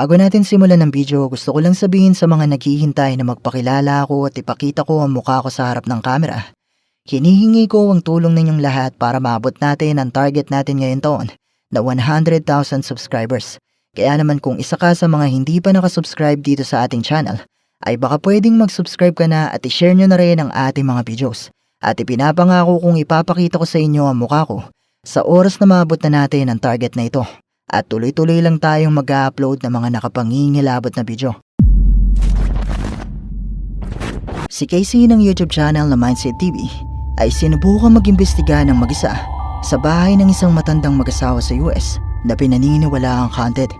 Bago natin simulan ng video, gusto ko lang sabihin sa mga naghihintay na magpakilala ako at ipakita ko ang mukha ko sa harap ng kamera. Hinihingi ko ang tulong ninyong lahat para maabot natin ang target natin ngayon taon na 100,000 subscribers. Kaya naman kung isa ka sa mga hindi pa nakasubscribe dito sa ating channel, ay baka pwedeng mag-subscribe ka na at i-share nyo na rin ang ating mga videos. At ipinapangako kong ipapakita ko sa inyo ang mukha ko sa oras na maabot na natin ang target na ito. At tuloy-tuloy lang tayong mag-upload ng mga nakapangingilabot na video. Si Casey ng YouTube channel na Mindset TV ay sinubukan mag-imbestiga ng mag-isa sa bahay ng isang matandang mag-asawa sa US na pinaniniwala ang haunted.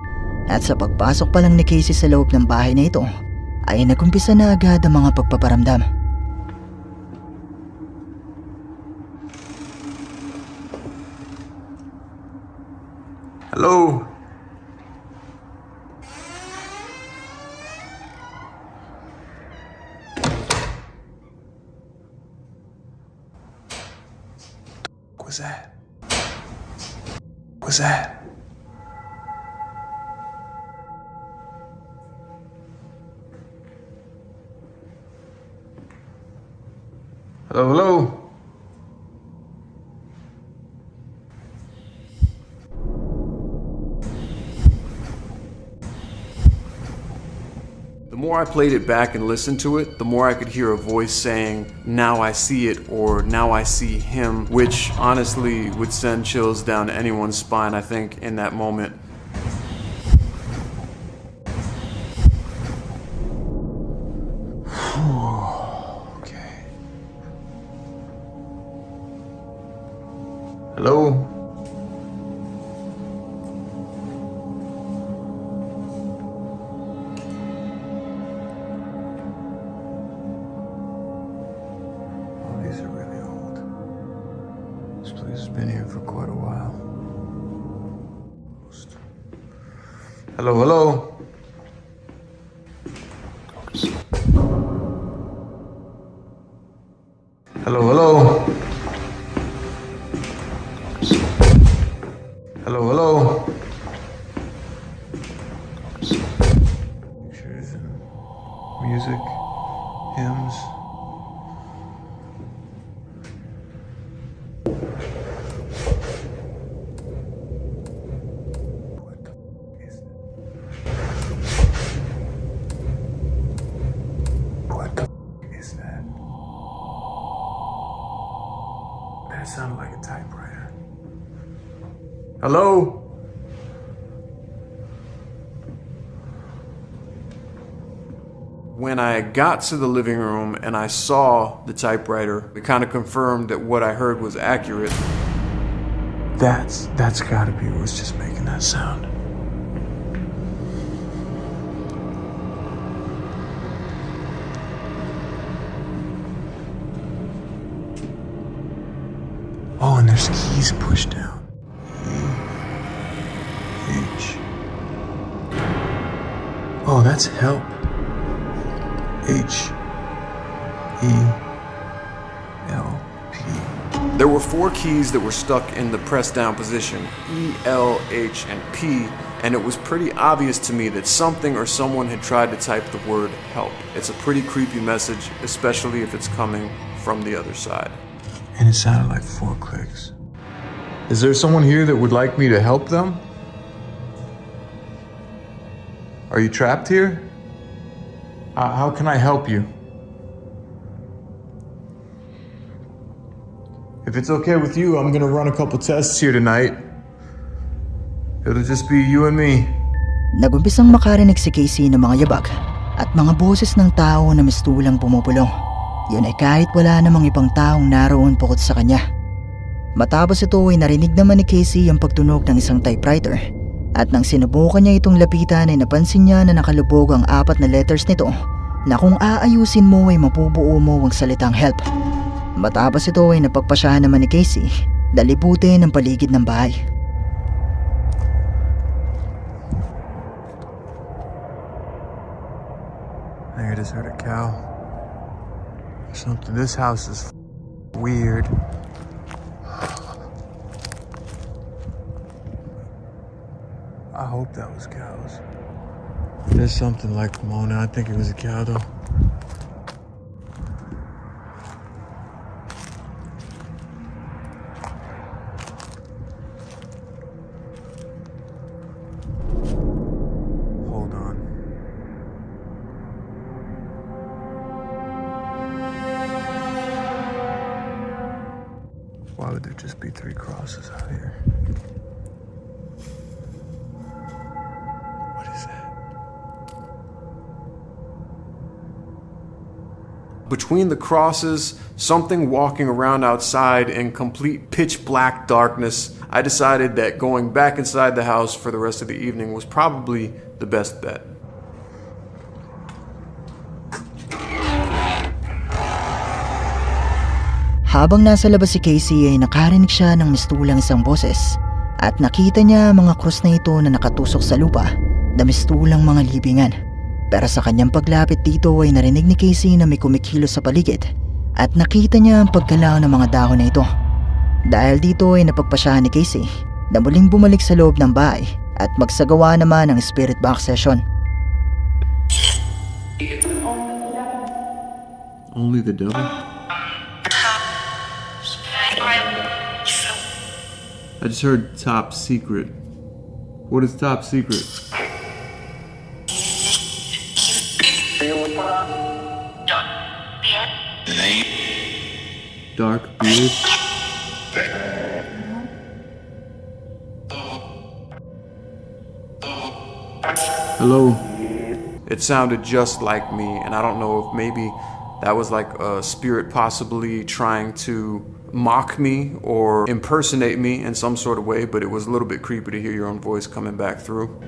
At sa pagpasok pa lang ni Casey sa loob ng bahay na ito, ay nagumpisa na agad ang mga pagpaparamdam. Hello? was that? was that? I played it back and listened to it, the more I could hear a voice saying, Now I see it, or Now I see him, which honestly would send chills down anyone's spine, I think, in that moment. Been here for quite a while. Hello, hello. Hello, That sounded like a typewriter. Hello? When I got to the living room and I saw the typewriter, it kind of confirmed that what I heard was accurate. That's that's gotta be what's just making that sound. Oh, and there's keys pushed down. E H. Oh, that's help. H E L P. There were four keys that were stuck in the press down position E, L, H, and P, and it was pretty obvious to me that something or someone had tried to type the word help. It's a pretty creepy message, especially if it's coming from the other side. And it sounded like four clicks. Is there someone here that would like me to help them? Are you trapped here? Uh, how can I help you? If it's okay with you, I'm gonna run a couple tests here tonight. It'll just be you and me. Nagumpisang makarinig si Casey ng mga yabag at mga boses ng tao na mistulang pumupulong. Yun ay kahit wala namang ibang taong naroon bukod sa kanya. Matapos ito ay narinig naman ni Casey ang pagtunog ng isang typewriter at nang sinubukan niya itong lapitan ay napansin niya na nakalubog ang apat na letters nito na kung aayusin mo ay mapubuo mo ang salitang help. Matapos ito ay napagpasyahan naman ni Casey na libutin ang paligid ng bahay. I just heard a cow. Something. This house is weird. I hope that was cows. There's something like Pomona. I think it was a cow though. Between the crosses, something walking around outside in complete pitch black darkness, I decided that going back inside the house for the rest of the evening was probably the best bet. Habang nasa labas si Casey ay nakarinig siya ng mistulang isang boses at nakita niya mga krus na ito na nakatusok sa lupa na mistulang mga libingan. Pero sa kanyang paglapit dito ay narinig ni Casey na may kumikilos sa paligid at nakita niya ang pagkalaw ng mga dahon na ito. Dahil dito ay napagpasyahan ni Casey na muling bumalik sa loob ng bahay at magsagawa naman ng spirit box session. Only the devil? I just heard top secret. What is top secret? Dark beard? Hello? It sounded just like me, and I don't know if maybe that was like a spirit possibly trying to mock me or impersonate me in some sort of way, but it was a little bit creepy to hear your own voice coming back through.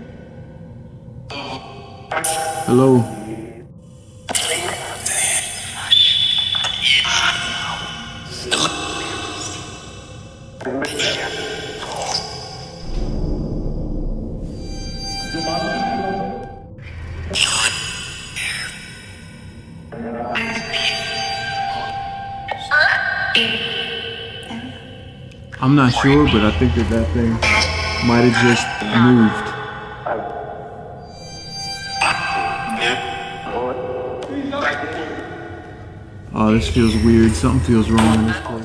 Hello? I'm not sure, but I think that that thing might have just moved. Oh, this feels weird. Something feels wrong in this place.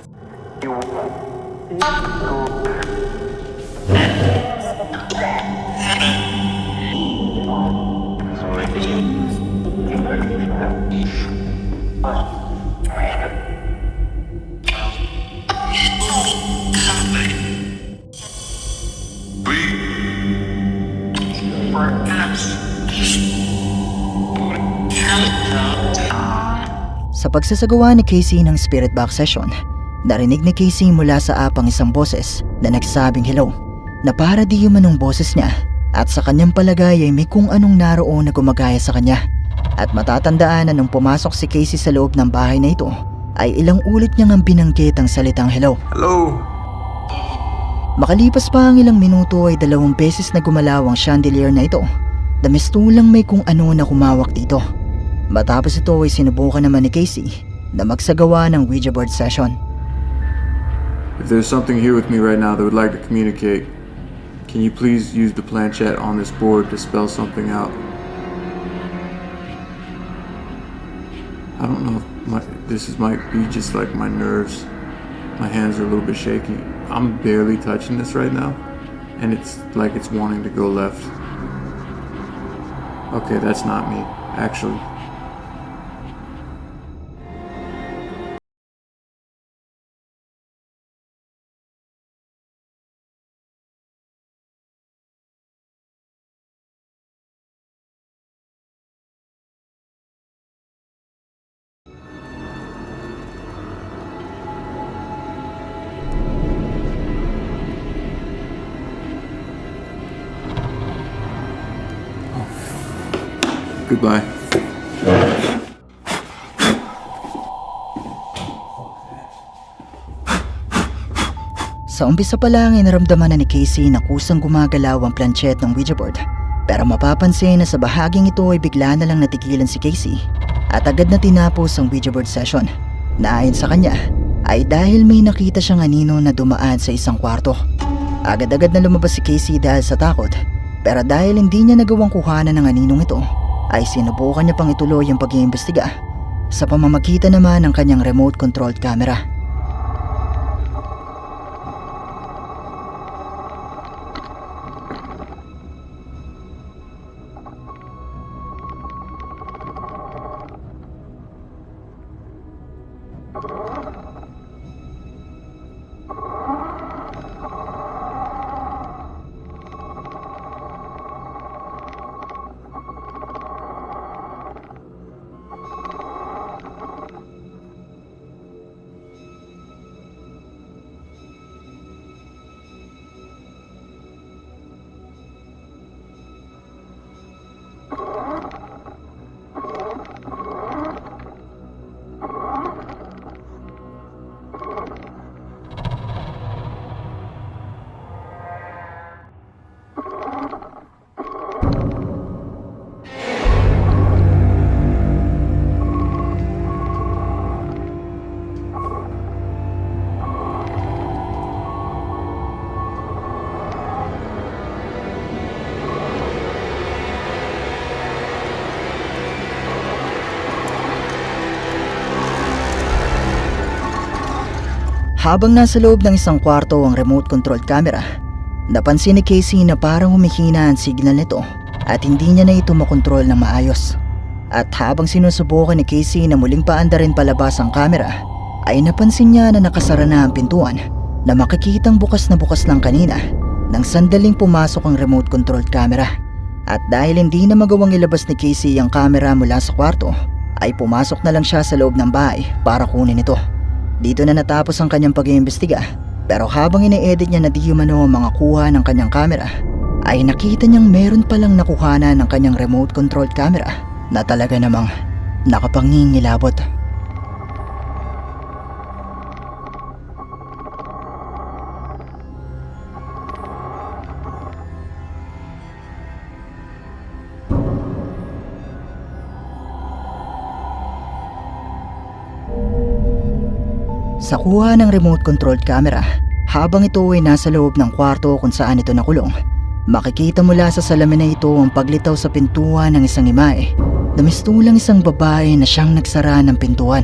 Sa pagsasagawa ni Casey ng spirit box session, narinig ni Casey mula sa apang isang boses na nagsabing hello na para di yung boses niya at sa kanyang palagay ay may kung anong naroon na gumagaya sa kanya. At matatandaan na nung pumasok si Casey sa loob ng bahay na ito ay ilang ulit niyang ang binanggit ang salitang hello. Hello? Makalipas pa ang ilang minuto ay dalawang beses na gumalaw ang chandelier na ito na mistulang may kung ano na kumawak dito. Matapos ito ay sinubukan naman ni Casey na magsagawa ng Ouija board session. If there's something here with me right now that would like to communicate, can you please use the planchette on this board to spell something out? I don't know if my, this is might be just like my nerves. My hands are a little bit shaky. I'm barely touching this right now, and it's like it's wanting to go left. Okay, that's not me, actually. Goodbye. Sa umpisa pa lang ay naramdaman na ni Casey na kusang gumagalaw ang planchet ng Ouija board. Pero mapapansin na sa bahaging ito ay bigla na lang natigilan si Casey at agad na tinapos ang Ouija board session na ayon sa kanya ay dahil may nakita siyang anino na dumaan sa isang kwarto. Agad-agad na lumabas si Casey dahil sa takot Pero dahil hindi niya nagawang kuhanan ng aninong ito, ay sinubukan niya pang ituloy ang pag-iimbestiga sa pamamagitan naman ng kanyang remote-controlled camera. Habang nasa loob ng isang kwarto ang remote-controlled camera, napansin ni Casey na parang humihina ang signal nito at hindi niya na ito makontrol ng maayos. At habang sinusubukan ni Casey na muling paanda rin palabas ang camera, ay napansin niya na nakasara na ang pintuan na makikitang bukas na bukas lang kanina nang sandaling pumasok ang remote-controlled camera. At dahil hindi na magawang ilabas ni Casey ang camera mula sa kwarto, ay pumasok na lang siya sa loob ng bahay para kunin ito. Dito na natapos ang kanyang pag-iimbestiga pero habang ine-edit niya na di umano ang mga kuha ng kanyang camera ay nakita niyang meron palang nakuhanan ng kanyang remote controlled camera na talaga namang nakapangingilabot. Sa kuha ng remote controlled camera, habang ito ay nasa loob ng kwarto kung saan ito nakulong, makikita mula sa salamin na ito ang paglitaw sa pintuan ng isang imae na mistulang isang babae na siyang nagsara ng pintuan.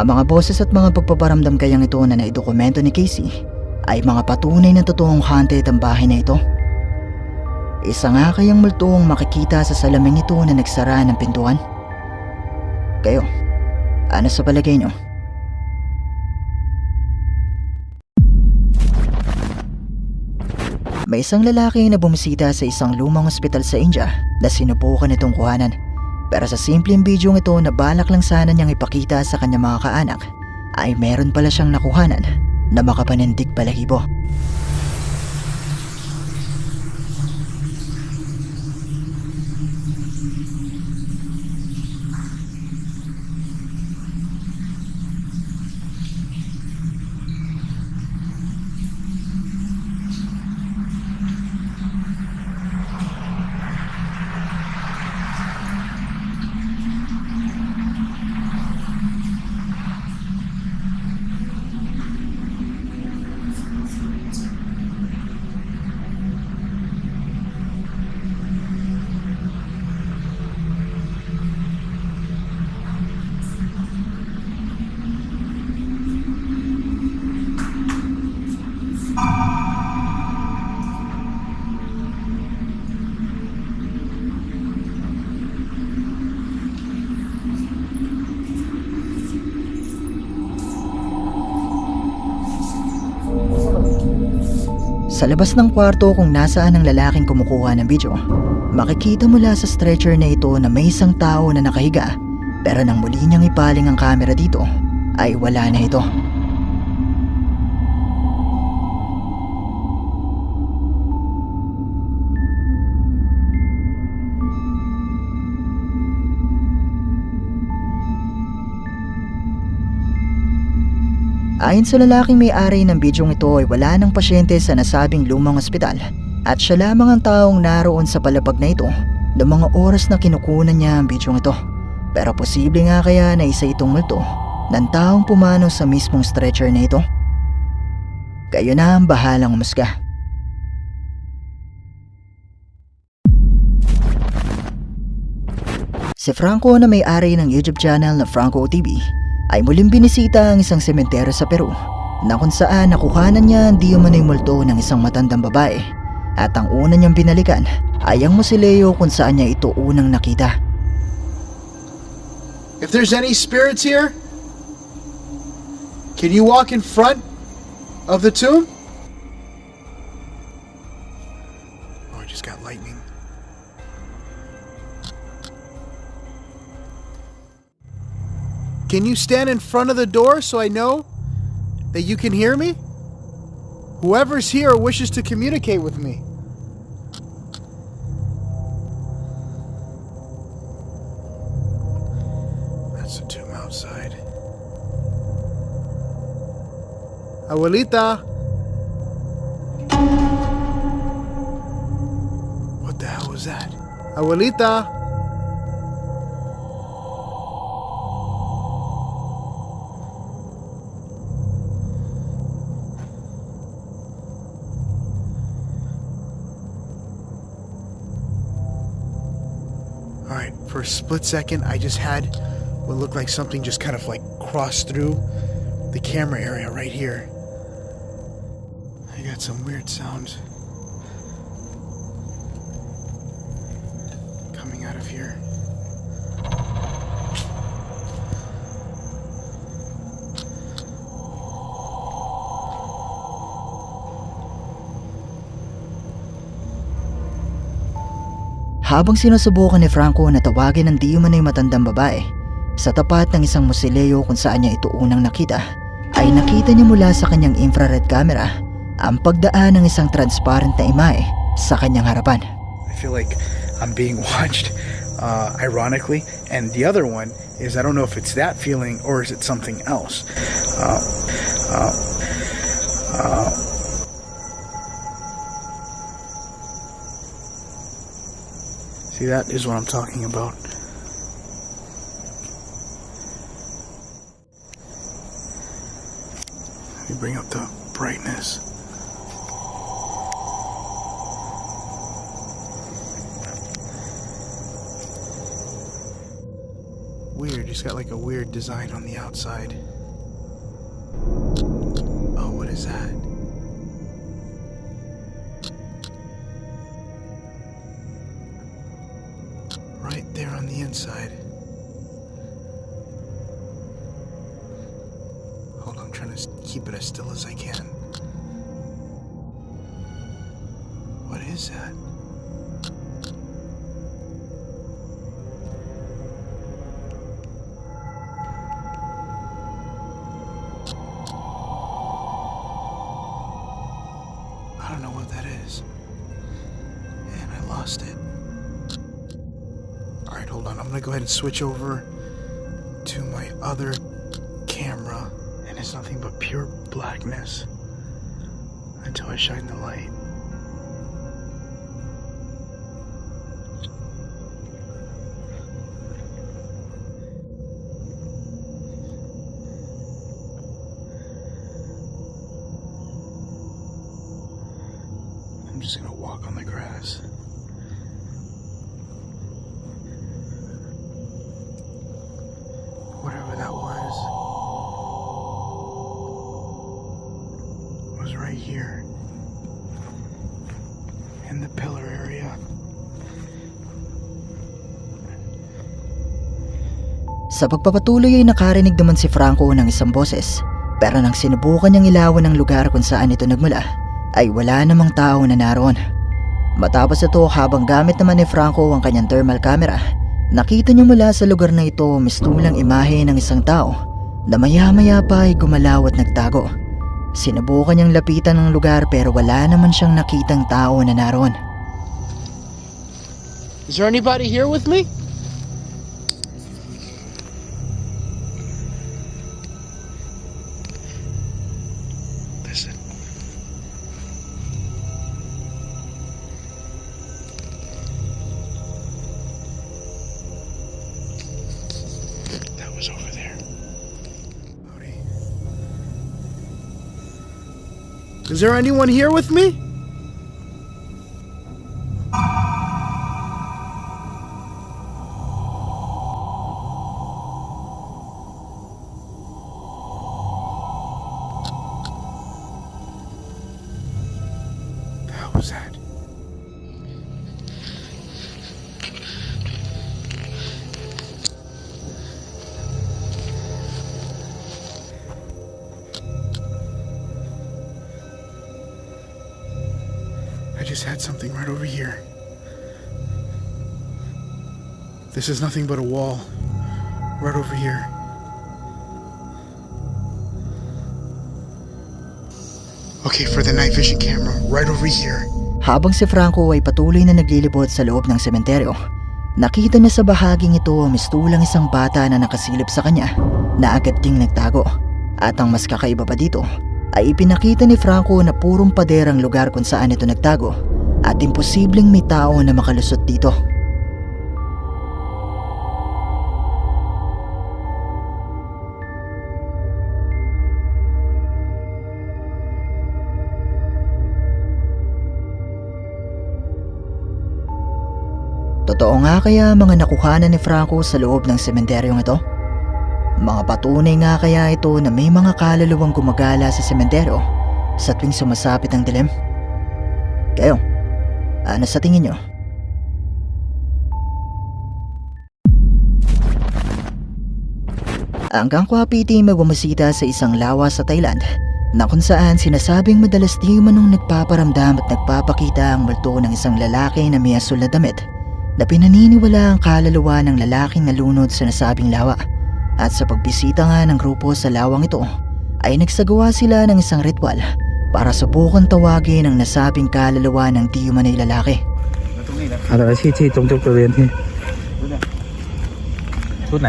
Ang mga boses at mga pagpaparamdam kayang ito na naidokumento ni Casey ay mga patunay ng totoong haunted ang bahay na ito. Isa nga kayang multo makikita sa salamin ito na nagsara ng pintuan. Kayo, ano sa palagay nyo? May isang lalaki na bumisita sa isang lumang ospital sa India na sinubukan itong kuhanan. Pero sa simpleng video ito na balak lang sana niyang ipakita sa kanyang mga kaanak, ay meron pala siyang nakuhanan na makapanindig balahibo. Sa labas ng kwarto kung nasaan ang lalaking kumukuha ng video, makikita mula sa stretcher na ito na may isang tao na nakahiga pero nang muli niyang ipaling ang camera dito ay wala na ito. Ayon sa lalaking may-ari ng bidyong ito ay wala ng pasyente sa nasabing lumang ospital At siya lamang ang taong naroon sa palapag na ito ng mga oras na kinukunan niya ang bidyong ito. Pero posible nga kaya na isa itong multo ng taong pumano sa mismong stretcher na ito? Kayo na ang bahalang umusga. Si Franco na may-ari ng YouTube channel na Franco TV ay muling binisita ang isang sementeryo sa Peru na kung saan nakuhanan niya ang di umano'y multo ng isang matandang babae at ang una niyang binalikan ay ang musileo kung saan niya ito unang nakita. If there's any spirits here, can you walk in front of the tomb? Can you stand in front of the door so I know that you can hear me? Whoever's here wishes to communicate with me. That's the tomb outside. Abuelita! What the hell was that? Abuelita! Split second, I just had what looked like something just kind of like cross through the camera area right here. I got some weird sounds Habang sinusubukan ni Franco na tawagin ang di umano'y matandang babae, sa tapat ng isang musileo kung saan niya ito unang nakita, ay nakita niya mula sa kanyang infrared camera ang pagdaan ng isang transparent na imahe sa kanyang harapan. I feel like I'm being watched, uh, ironically. And the other one is I don't know if it's that feeling or is it something else. Uh, uh, see, that is what I'm talking about. Let me bring up the brightness. Weird, just got like a weird design on the outside. Switch over to my other camera. And it's nothing but pure blackness until I shine the light. Sa pagpapatuloy ay nakarinig naman si Franco ng isang boses pero nang sinubukan niyang ilawan ang lugar kung saan ito nagmula ay wala namang tao na naroon. Matapos ito habang gamit naman ni Franco ang kanyang thermal camera, nakita niya mula sa lugar na ito mistulang imahe ng isang tao na maya-maya pa ay gumalaw at nagtago. Sinubukan niyang lapitan ang lugar pero wala naman siyang nakitang tao na naroon. Is there anybody here with me? Is there anyone here with me? Just had something right over here. This is nothing but a wall. Right over here. Okay, for the night vision camera, right over here. Habang si Franco ay patuloy na naglilibot sa loob ng sementeryo, nakita niya sa bahaging ito ang mistulang isang bata na nakasilip sa kanya na agad ding nagtago. At ang mas kakaiba pa dito ay ipinakita ni Franco na purong pader ang lugar kung saan ito nagtago at imposibleng may tao na makalusot dito. Totoo nga kaya mga nakuhanan ni Franco sa loob ng sementeryong ito? Mga patunay nga kaya ito na may mga kaluluwang gumagala sa sementeryo sa tuwing sumasapit ang dilim? Kayo, ano sa tingin nyo? Ang Gangkwapiti may bumasita sa isang lawa sa Thailand na kung saan sinasabing madalas di manong nagpaparamdam at nagpapakita ang multo ng isang lalaki na may asul na damit na pinaniniwala ang kaluluwa ng lalaking nalunod sa nasabing lawa. At sa pagbisita nga ng grupo sa lawang ito, ay nagsagawa sila ng isang ritual para subukan tawagin ang nasabing kaluluwa ng di umanay lalaki. อะไรที่ที่ตรงจุดบริเวณที่ ชุดไหน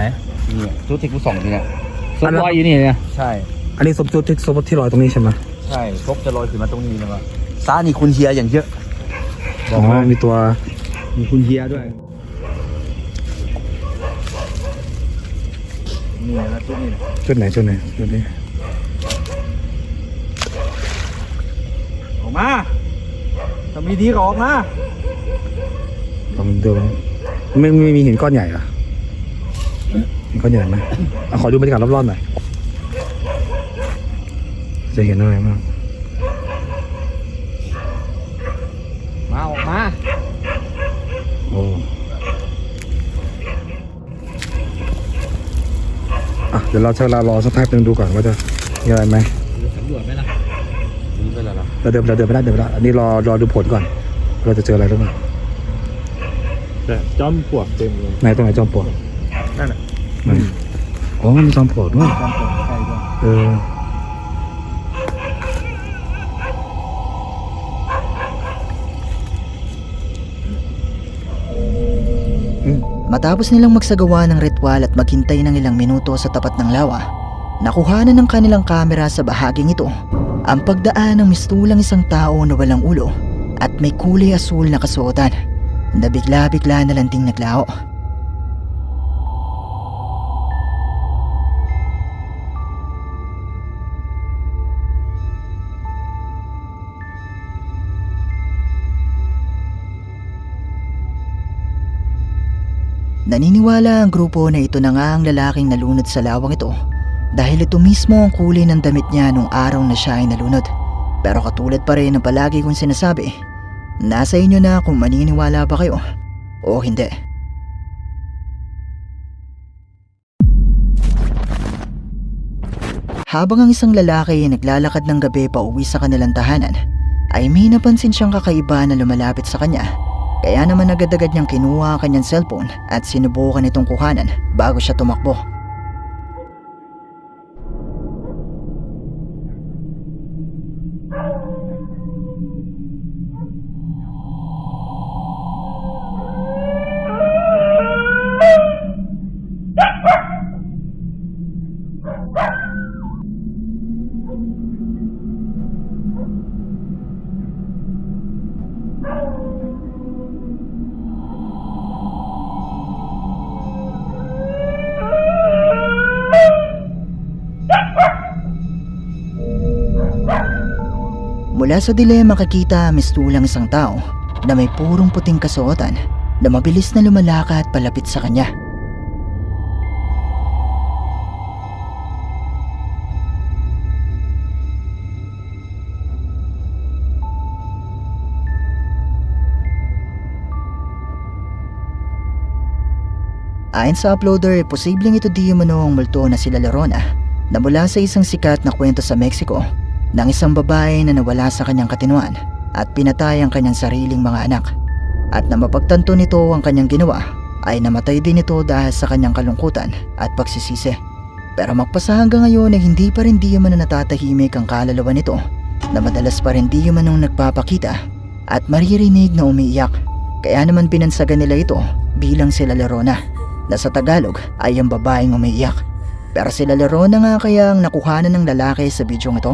นี่ชุดที่กูส่องทีเนี่ยซุอัปนนั้นลอยอยู่นี่เนี่ย ใช่ อันนี้สมจุดที่สมที่ลอยตรงนี้ใช่ไหมใช่ซบจะลอยขึ้นมาตรงนี้แล้วก็ซ้านี่คุณเฮียอย่างเยอะอ๋อมีตัวมีคุณเฮียด้วย นี่นะชุดนี้นะ จุดไหนจุดไหนจุดนี้ ออกมาถ้ามีดีก็ออกมาลองดูไม่ไม่มีหินก้อนใหญ่เหรอหินก้อนใหญ่ไหมเอาขอดูบรรยากาศรอบๆหน่อยจะเห็นอะไรบ้างมาออกมาโอ้อะเดี๋ยวเราใช้เวลารอสักพักหนึ่งดูก่อนว่าจะมีอะไรไหมสำรวจไหมล่ะดูไปแล้วล่ะ เราเดินเราเดินไม่ได้เดินไม่ได้อันนี้รอรอดูผลก่อน เราจะเจออะไรหรือเปล่า แต่จอมปลวกเต็มเลย ไหนตรงไหนจอมปลวก นั่นแหละ ไหนอ๋อมันมีจอมปลวกด้วย จอมปลวกใช่ด้วย เออ Matapos nilang magsagawa ng ritual at maghintay ng ilang minuto sa tapat ng lawa, nakuhanan ng kanilang kamera sa bahaging ito ang pagdaan ng mistulang isang tao na walang ulo at may kulay asul na kasuotan na bigla-bigla na lang ding naglaho. Naniniwala ang grupo na ito na nga ang lalaking nalunod sa lawang ito dahil ito mismo ang kulay ng damit niya nung araw na siya ay nalunod. Pero katulad pa rin ng palagi kong sinasabi, nasa inyo na kung maniniwala ba kayo o hindi. Habang ang isang lalaki ay naglalakad ng gabi pa uwi sa kanilang tahanan, ay may napansin siyang kakaiba na lumalapit sa kanya kaya naman agad-agad niyang kinuha ang kanyang cellphone at sinubukan itong kuhanan bago siya tumakbo. Sa dilim makikita ang mistulang isang tao na may purong puting kasuotan na mabilis na lumalakad palapit sa kanya. Ayon sa uploader, posibleng ito di umano ang multo na sila Lorona na mula sa isang sikat na kwento sa Mexico ng isang babae na nawala sa kanyang katinuan at pinatay ang kanyang sariling mga anak. At na mapagtanto nito ang kanyang ginawa ay namatay din ito dahil sa kanyang kalungkutan at pagsisisi. Pero magpasa hanggang ngayon ay hindi pa rin di man natatahimik ang kalalawa nito na madalas pa rin di man nagpapakita at maririnig na umiiyak. Kaya naman pinansagan nila ito bilang sila Lorona na sa Tagalog ay ang babaeng umiiyak. Pero sila Lorona nga kaya ang nakuhanan ng lalaki sa bidyong ito?